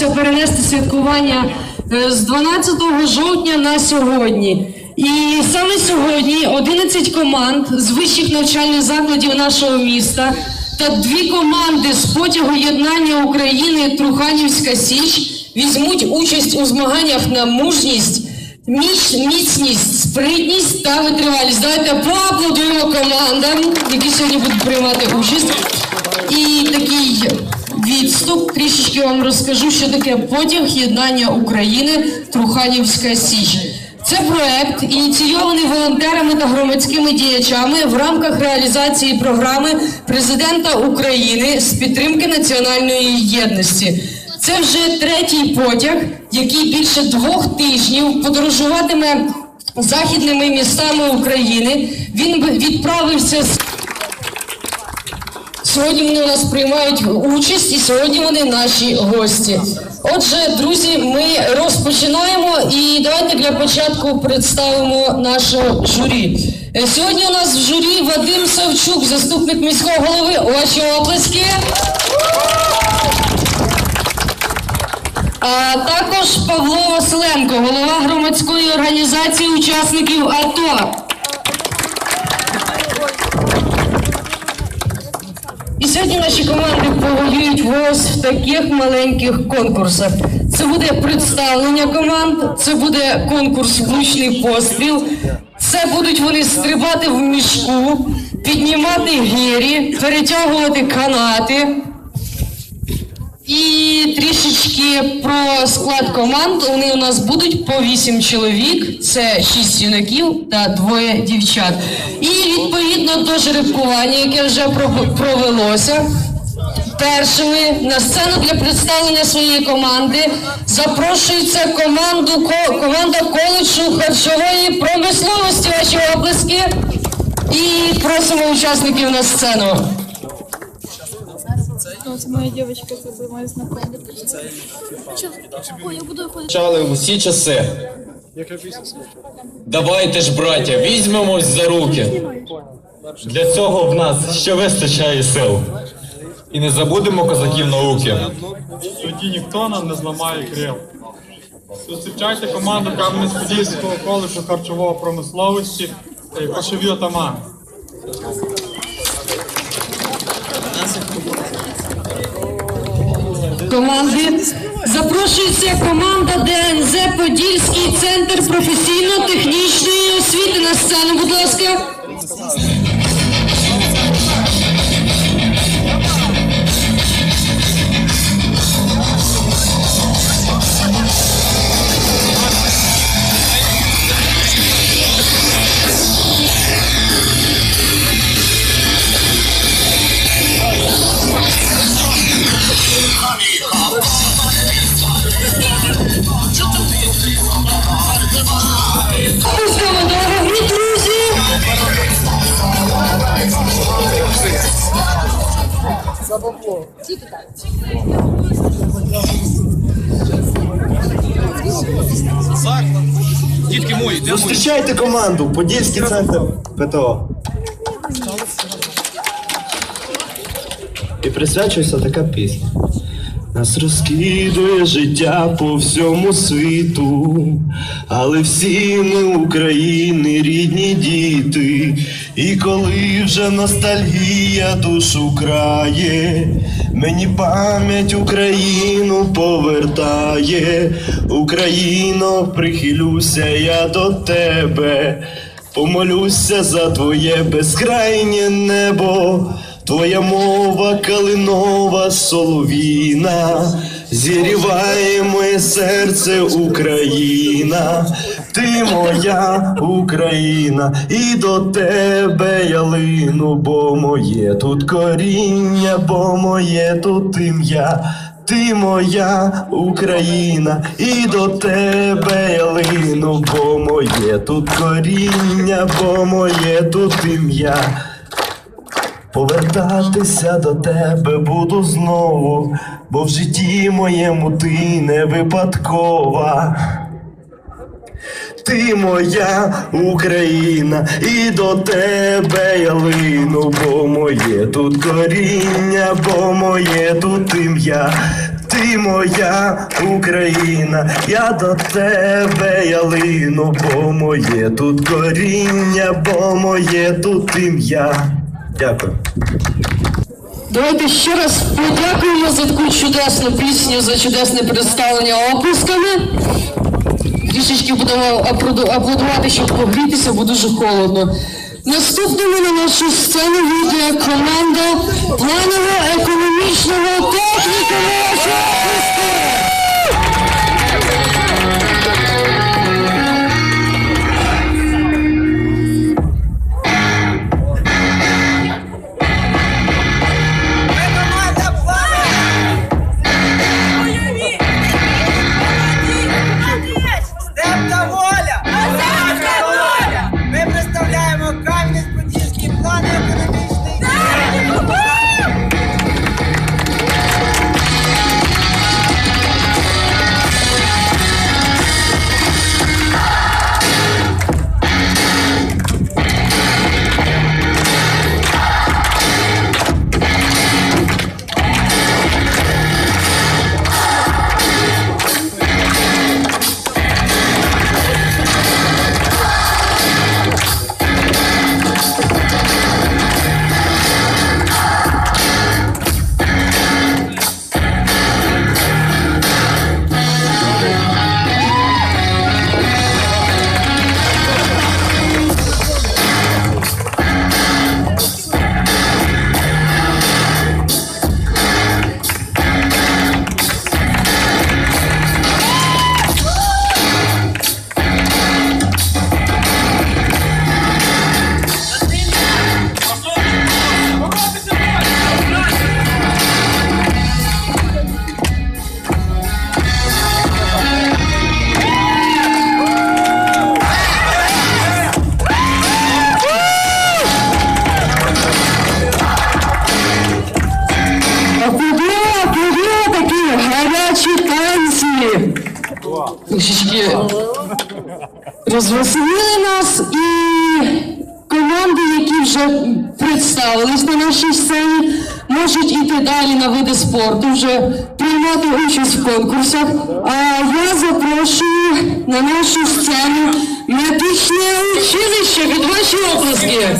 довелося перенести святкування е, з 12 жовтня на сьогодні. І саме сьогодні 11 команд з вищих навчальних закладів нашого міста та дві команди з потягу єднання України Труханівська Січ візьмуть участь у змаганнях на мужність, міць, міцність, спритність та витривалість. Давайте поаплодуємо командам, які сьогодні будуть приймати участь. І такий відступ трішечки вам розкажу, що таке потяг єднання України Труханівська Січ. Це проект, ініційований волонтерами та громадськими діячами в рамках реалізації програми президента України з підтримки національної єдності. Це вже третій потяг, який більше двох тижнів подорожуватиме західними містами України. Він відправився з Сьогодні вони у нас приймають участь і сьогодні вони наші гості. Отже, друзі, ми розпочинаємо і давайте для початку представимо наше журі. Е, Сьогодні у нас в журі Вадим Савчук, заступник міського голови. Ваші оплески. А також Павло Василенко, голова громадської організації учасників АТО. Сьогодні наші команди повоюють ВОЗ в таких маленьких конкурсах. Це буде представлення команд, це буде конкурс влучний постріл, це будуть вони стрибати в мішку, піднімати гірі, перетягувати канати. І трішечки про склад команд. Вони у нас будуть по 8 чоловік, це 6 юнаків та двоє дівчат. І відповідно до жеребкування, яке вже провелося. Першими на сцену для представлення своєї команди запрошується команду команда коледжу харчової промисловості. Ваші оплески. І просимо учасників на сцену. Це моя дівчинка, це моя знакома. Чо? Ой, я буду ходити. Почали в усі часи. Давайте ж, браття, візьмемось за руки. Для цього в нас ще вистачає сил. І не забудемо козаків науки. Тоді ніхто нам не зламає крил. Зустрічайте команду Кам'янець-Подільського коледжу харчової промисловості Кошові Отаман. Команди. Запрошується команда ДНЗ Подільський центр професійно-технічної освіти на сцену, будь ласка. Зустрічайте команду, Подільський центр ПТО. І присвячується така пісня. Нас розкидує життя по всьому світу, але всі ми України, рідні діти. І коли вже ностальгія душу крає, мені пам'ять Україну повертає. Україно, прихилюся я до тебе, помолюся за твоє безкрайнє небо. Твоя мова калинова соловіна, зіріває моє серце Україна, ти моя Україна, і до тебе я лину, бо моє тут коріння, бо моє тут ім'я. Ти моя Україна, і до тебе я лину, бо моє тут коріння, бо моє тут ім'я. Повертатися до тебе буду знову, бо в житті моєму ти не випадкова. Ти моя Україна, і до тебе я лину, бо моє тут коріння, бо моє тут ім'я. Ти моя Україна, я до тебе ялину, бо моє тут коріння, бо моє тут ім'я. Дякую. Давайте ще раз подякуємо за таку чудесну пісню, за чудесне представлення оплесками. Аплодувати, щоб погрітися, бо дуже холодно. Наступними на нашу сцену вийде команда планово-економічного технікуму Трішечки розвеселили нас і команди, які вже представились на нашій сцені, можуть іти далі на види спорту, вже приймати участь в конкурсах. А я запрошую на нашу сцену медичне училище від ваші оплески.